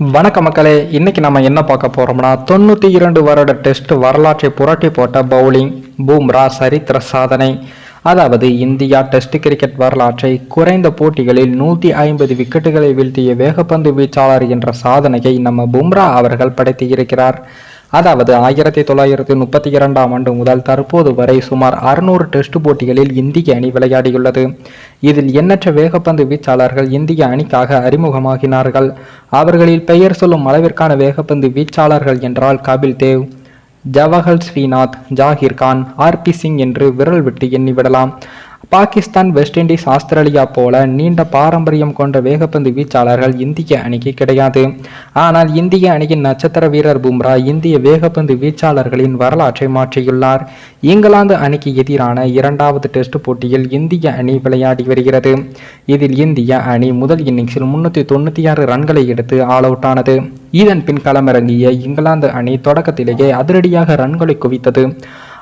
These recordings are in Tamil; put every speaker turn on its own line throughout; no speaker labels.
வணக்க மக்களே இன்னைக்கு நம்ம என்ன பார்க்க போறோம்னா தொண்ணூற்றி இரண்டு வருட டெஸ்ட் வரலாற்றை புரட்டி போட்ட பவுலிங் பூம்ரா சரித்திர சாதனை. அதாவது இந்தியா டெஸ்ட் கிரிக்கெட் வரலாற்றை குறைந்த போட்டிகளில் நூற்றி ஐம்பது விக்கெட்டுகளை வீழ்த்திய வேகப்பந்து வீச்சாளர் என்ற சாதனையை நம்ம பும்ரா அவர்கள் படைத்திருக்கிறார் அதாவது ஆயிரத்தி தொள்ளாயிரத்தி முப்பத்தி இரண்டாம் ஆண்டு முதல் தற்போது வரை சுமார் அறுநூறு டெஸ்ட் போட்டிகளில் இந்திய அணி விளையாடியுள்ளது. இதில் எண்ணற்ற வேகப்பந்து வீச்சாளர்கள் இந்திய அணிக்காக அறிமுகமாகினார்கள். அவர்களில் பெயர் சொல்லும் அளவிற்கான வேகப்பந்து வீச்சாளர்கள் என்றால் கபில் தேவ் ஜவஹர் ஸ்ரீநாத் ஜாகிர் கான் ஆர்பி சிங் என்று விரல் விட்டு எண்ணிவிடலாம். பாகிஸ்தான் வெஸ்ட் இண்டீஸ் ஆஸ்திரேலியா போல நீண்ட பாரம்பரியம் கொண்ட வேகப்பந்து வீச்சாளர்கள் இந்திய அணிக்கு கிடையாது. ஆனால் இந்திய அணியின் நட்சத்திர வீரர் பும்ரா இந்திய வேகப்பந்து வீச்சாளர்களின் வரலாற்றை மாற்றியுள்ளார். இங்கிலாந்து அணிக்கு எதிரான இரண்டாவது டெஸ்ட் போட்டியில் இந்திய அணி விளையாடி வருகிறது. இதில் இந்திய அணி முதல் இன்னிங்ஸில் முன்னூற்றி தொண்ணூற்றி ஆறு ரன்களை எடுத்து ஆல் அவுட் ஆனது. இதன் பின் களமிறங்கிய இங்கிலாந்து அணி தொடக்கத்திலேயே அதிரடியாக ரன்களை குவித்தது.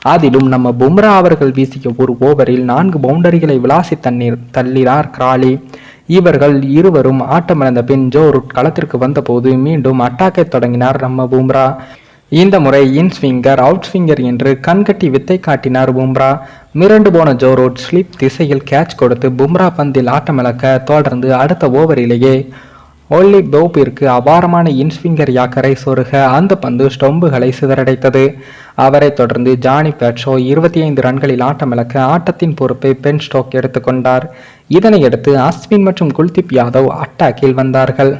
அதிலும் நம்ம பும்ரா அவர்கள் வீசிய ஒரு ஓவரில் நான்கு பவுண்டரிகளை விளாசி தண்ணீர் தள்ளினார் கிராலி. இவர்கள் இருவரும் ஆட்டமிழந்த பின் ஜோ ரூட் களத்திற்கு வந்தபோது மீண்டும் அட்டாக்கை தொடங்கினார் நம்ம பும்ரா. இந்த முறை இன் ஸ்விங்கர் அவுட் ஸ்விங்கர் என்று கண்கட்டி வித்தை காட்டினார் பும்ரா. மிரண்டு போன ஜோ ரூட் ஸ்லிப் திசையில் கேட்ச் கொடுத்து பும்ரா பந்தில் ஆட்டமிழக்க தொடர்ந்து அடுத்த ஓவரிலேயே ஒல்லி போப்பிற்கு அபாரமான இன்ஸ்விங்கர் யாக்கரை சொருக அந்த பந்து ஸ்டொம்புகளை சிதறடைத்தது. அவரைத் தொடர்ந்து ஜானி பேட்ஷோ இருபத்தி ஐந்து ரன்களில் ஆட்டமிழக்க ஆட்டத்தின் பொறுப்பை பென் ஸ்டோக் எடுத்துக்கொண்டார் இதனையடுத்து அஸ்வின் மற்றும் குல்தீப் யாதவ் அட்டாக்கில் வந்தார்கள்.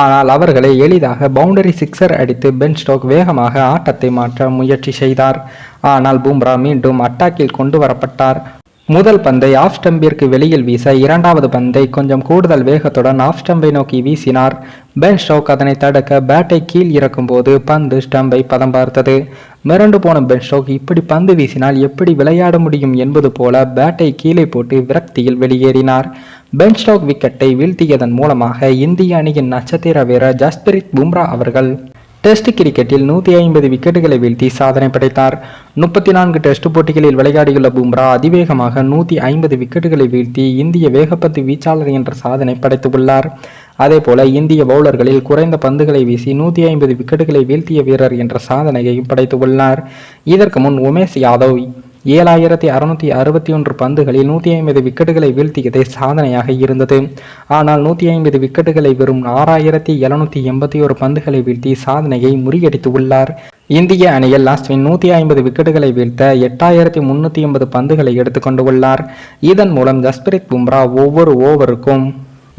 ஆனால் அவர்களை எளிதாக பவுண்டரி சிக்ஸர் அடித்து பென் ஸ்டோக் வேகமாக ஆட்டத்தை மாற்ற முயற்சி செய்தார். ஆனால் பும்ரா மீண்டும் அட்டாக்கில் கொண்டு வரப்பட்டார். முதல் பந்தை ஆஃப் ஸ்டம்பிற்கு வெளியில் வீச இரண்டாவது பந்தை கொஞ்சம் கூடுதல் வேகத்துடன் ஆஃப் ஸ்டம்பை நோக்கி வீசினார். பென் ஸ்டோக் அதனை தடுக்க பேட்டை கீழ் இறக்கும்போது பந்து ஸ்டம்பை பதம் பார்த்தது. மிரண்டு போன பென் ஸ்டோக் இப்படி பந்து வீசினால் எப்படி விளையாட முடியும் என்பது போல பேட்டை கீழே போட்டு விரக்தியில் வெளியேறினார். பென் ஸ்டோக் விக்கெட்டை வீழ்த்தியதன் மூலமாக இந்திய அணியின் நட்சத்திர வீரர் ஜஸ்பிரித் பும்ரா அவர்கள் டெஸ்ட் கிரிக்கெட்டில் நூற்றி ஐம்பது விக்கெட்டுகளை வீழ்த்தி சாதனை படைத்தார். முப்பத்தி நான்கு டெஸ்ட் போட்டிகளில் விளையாடியுள்ள பும்ரா அதிவேகமாக நூற்றி ஐம்பது விக்கெட்டுகளை வீழ்த்தி இந்திய வேகப்பந்து வீச்சாளர் என்ற சாதனை படைத்துள்ளார். அதேபோல இந்திய பவுலர்களில் குறைந்த பந்துகளை வீசி நூற்றி ஐம்பது விக்கெட்டுகளை வீழ்த்திய வீரர் என்ற சாதனையையும் படைத்துள்ளார். இதற்கு முன் உமேஷ் யாதவ் ஏழாயிரத்தி அறுநூத்தி அறுபத்தி ஒன்று பந்துகளில் நூற்றி ஐம்பது விக்கெட்டுகளை வீழ்த்தியதே சாதனையாக இருந்தது. ஆனால் நூற்றி ஐம்பது விக்கெட்டுகளை வெறும் ஆறாயிரத்தி எழுநூத்தி எண்பத்தி ஒரு பந்துகளை வீழ்த்தி சாதனையை முறியடித்து உள்ளார். இந்திய அணியில் அஸ்வின் நூற்றி ஐம்பது விக்கெட்டுகளை வீழ்த்த எட்டாயிரத்தி முன்னூற்றி எண்பது பந்துகளை எடுத்துக்கொண்டு உள்ளார். இதன் மூலம் ஜஸ்பிரித் பும்ரா ஒவ்வொரு ஓவருக்கும்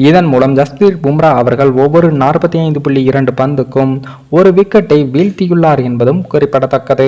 இதன் மூலம் ஜஸ்பீர் பும்ரா அவர்கள் ஒவ்வொரு நாற்பத்தி ஐந்து புள்ளி இரண்டு பந்துக்கும் ஒரு விக்கெட்டை வீழ்த்தியுள்ளார் என்பதும் குறிப்பிடத்தக்கது.